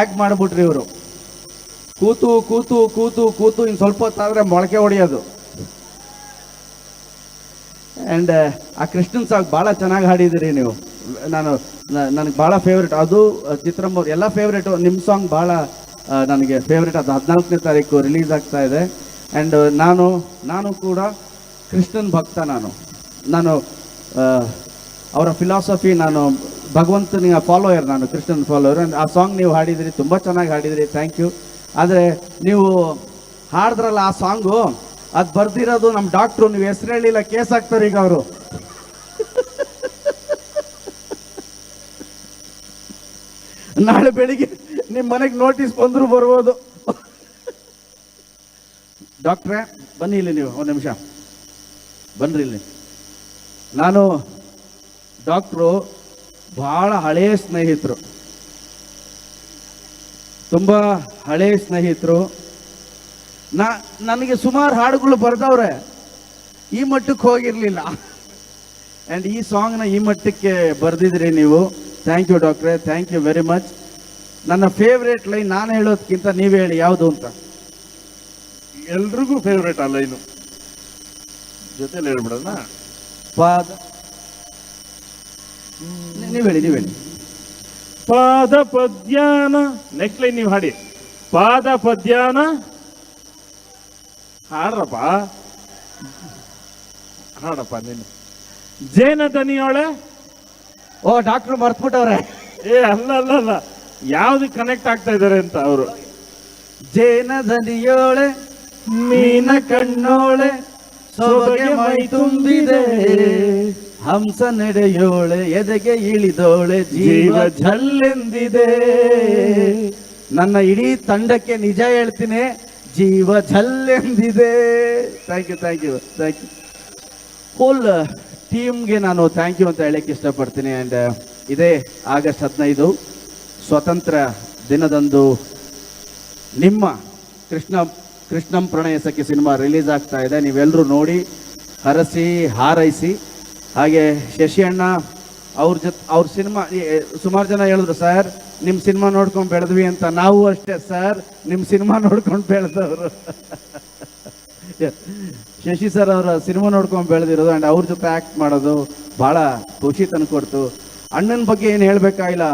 Hack ಮಾಡಿಬಿಟ್ರಿ ಇವರು. ಕೂತು ಕೂತು ಕೂತು ಕೂತು ಇನ್ನು ಸ್ವಲ್ಪ ಹೊತ್ತಾದರೆ ಮೊಳಕೆ ಹೊಡೆಯೋದು. ಆ್ಯಂಡ್ ಆ ಕೃಷ್ಣನ್ ಸಾಂಗ್ ಭಾಳ ಚೆನ್ನಾಗಿ ಹಾಡಿದ್ದೀರಿ ನೀವು. ನಾನು ನನಗೆ ಭಾಳ ಫೇವ್ರೇಟ್ ಅದು ಚಿತ್ರಮ್ಮ ಎಲ್ಲ ಫೇವ್ರೇಟು ನಿಮ್ಮ ಸಾಂಗ್ ಭಾಳ ನನಗೆ ಫೇವ್ರೇಟ್ ಅದು ಹದಿನಾಲ್ಕನೇ ತಾರೀಕು ರಿಲೀಸ್ ಆಗ್ತಾ ಇದೆ. ಆ್ಯಂಡ್ ನಾನು ನಾನು ಕೂಡ ಕೃಷ್ಣನ್ ಭಕ್ತ ನಾನು. ನಾನು ಅವರ ಫಿಲಾಸಫಿ ನಾನು ಭಗವಂತನಿಗೆ ಫಾಲೋಯರ್ ನಾನು ಕೃಷ್ಣನ್ ಫಾಲೋಯರ್ ಆ ಸಾಂಗ್ ನೀವು ಹಾಡಿದಿರಿ, ತುಂಬ ಚೆನ್ನಾಗಿ ಹಾಡಿದಿರಿ ಥ್ಯಾಂಕ್ ಯು ಆದರೆ ನೀವು ಹಾಡಿದ್ರಲ್ಲ ಆ ಸಾಂಗು ಅದು ಬರ್ದಿರೋದು ನಮ್ಮ ಡಾಕ್ಟ್ರು ನೀವು ಹೆಸರು ಹೇಳಿಲ್ಲ, ಕೇಸ್ ಆಗ್ತಾರೆ ಈಗ ಅವರು. ನಾಳೆ ಬೆಳಿಗ್ಗೆ ನಿಮ್ಮ ಮನೆಗೆ ನೋಟಿಸ್ ಬಂದರೂ ಬರ್ಬೋದು. ಡಾಕ್ಟ್ರೇ ಬನ್ನಿ ಇಲ್ಲಿ ನೀವು, ಒಂದು ನಿಮಿಷ. ಬನ್ನಿರಿ ಇಲ್ಲಿ. ನಾನು ಡಾಕ್ಟ್ರು ಬಹಳ ಹಳೆಯ ಸ್ನೇಹಿತರು. ತುಂಬ ಹಳೆಯ ಸ್ನೇಹಿತರು. ನಾ ನನಗೆ ಸುಮಾರು ಹಾಡುಗಳು ಬರ್ದವ್ರೆ. ಈ ಮಟ್ಟಕ್ಕೆ ಹೋಗಿರಲಿಲ್ಲ. ಆ್ಯಂಡ್ ಈ ಸಾಂಗ್ನ ಈ ಮಟ್ಟಕ್ಕೆ ಬರೆದಿದ್ರಿ ನೀವು. ಥ್ಯಾಂಕ್ ಯು ಡಾಕ್ಟ್ರೆ ಥ್ಯಾಂಕ್ ಯು ವೆರಿ ಮಚ್ ನನ್ನ ಫೇವ್ರೇಟ್ ಲೈನ್ ನಾನು ಹೇಳೋದಕ್ಕಿಂತ ನೀವು ಹೇಳಿ ಯಾವುದು ಅಂತ. ಎಲ್ರಿಗೂ ಫೇವ್ರೇಟ್ ಆ ಲೈನು ಜೊತೆಲಿ ಹೇಳ್ಬಿಡೋಣ? ಪಾದ ನೀವು ಹೇಳಿ ನೀವು ಹೇಳಿ. ಪಾದ ಪದ್ಯಾನ ನೆಕ್ಸ್ಟ್ ಲೈನ್ ನೀವು ಹಾಡಿ. ಪಾದ ಪದ್ಯಾನ. ಹಾಡ್ರಪ್ಪ. ಹಾಡಪ್ಪ ನೀನು ಜೇನ ದನಿಯೊಳೆ. ಓ ಡಾಕ್ಟ್ರು ಮರ್ತ್ಬಿಟ್ಟವ್ರೆ. ಏ ಅಲ್ಲ ಅಲ್ಲ ಅಲ್ಲ. ಯಾವ್ದು ಕನೆಕ್ಟ್ ಆಗ್ತಾ ಇದಾರೆ ಅಂತ ಅವರು. ಜೇನ ದನಿಯೋಳೆ ಮೀನ ಕಣ್ಣೋಳೆ ಸೊಬಗೆ ಮೈ ತುಂಬಿದೆ. ಹಂಸ ನಡೆಯೋಳೆ ಎದೆಗೆ ಇಳಿದೋಳೆ ಜೀವ ಝಲ್ಲೆಂದಿದೆ. ನನ್ನ ಇಡೀ ತಂಡಕ್ಕೆ ನಿಜ ಹೇಳ್ತೀನಿ ಜೀವ ಝಲ್ಲೆಂದಿದೆ. Thank you thank you thank you whole ಟೀಮ್ಗೆ ನಾನು ಥ್ಯಾಂಕ್ ಯು ಅಂತ ಹೇಳಕ್ಕೆ ಇಷ್ಟಪಡ್ತೀನಿ. ಆ್ಯಂಡ್ ಇದೇ ಆಗಸ್ಟ್ ಹದಿನೈದು ಸ್ವತಂತ್ರ ದಿನದಂದು ನಿಮ್ಮ ಕೃಷ್ಣ ಕೃಷ್ಣಂ ಪ್ರಣಯಸಕ್ಕೆ ಸಖಿ ಸಿನಿಮಾ ರಿಲೀಸ್ ಆಗ್ತಾ ಇದೆ. ನೀವೆಲ್ಲರೂ ನೋಡಿ ಹರಸಿ ಹಾರೈಸಿ. ಹಾಗೆ ಶಶಿ ಅಣ್ಣ ಅವ್ರ ಜೊತೆ ಅವ್ರ ಸಿನಿಮಾ ಸುಮಾರು ಜನ ಹೇಳಿದ್ರು, ಸರ್ ನಿಮ್ಮ ಸಿನಿಮಾ ನೋಡ್ಕೊಂಡು ಬೆಳೆದ್ವಿ ಅಂತ. ನಾವು ಅಷ್ಟೇ, ಸರ್ ನಿಮ್ಮ ಸಿನಿಮಾ ನೋಡ್ಕೊಂಡು ಬೆಳೆದವರು. ಶಶಿ ಸರ್ ಅವರ ಸಿನಿಮಾ ನೋಡ್ಕೊಂಡು ಬೆಳೆದಿರೋದು ಆ್ಯಂಡ್ ಅವ್ರ ಜೊತೆ ಆ್ಯಕ್ಟ್ ಮಾಡೋದು ಭಾಳ ಖುಷಿ ತಂದುಕೊಡ್ತು ಅಣ್ಣನ ಬಗ್ಗೆ ಏನು ಹೇಳಬೇಕಾಗಿಲ್ಲ.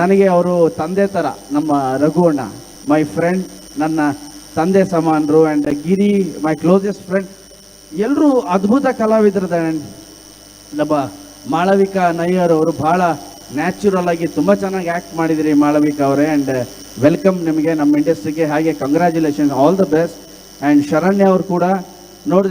ನನಗೆ ಅವರು ತಂದೆ ಥರ ನಮ್ಮ ರಘು ಅಣ್ಣ ಮೈ ಫ್ರೆಂಡ್ ನನ್ನ ತಂದೆ ಸಮಾನರು and Giri my closest friend ಎಲ್ಲರೂ ಅದ್ಭುತ ಕಲಾವಿದರು ಆ್ಯಂಡ್ ನಮ್ಮ ಮಾಳವಿಕಾ ನಯ್ಯರ್ ಅವರು ಬಹಳ ನ್ಯಾಚುರಲ್ ಆಗಿ ತುಂಬ ಚೆನ್ನಾಗಿ ಆ್ಯಕ್ಟ್ ಮಾಡಿದಿರಿ ಮಾಳವಿಕಾ ಅವರೇ ಆ್ಯಂಡ್ ವೆಲ್ಕಮ್ ನಿಮಗೆ ನಮ್ಮ ಇಂಡಸ್ಟ್ರಿಗೆ. ಹಾಗೆ congratulation all the best and Sharanya ಅವರು ಕೂಡ ನೋಡಿದ್ರೆ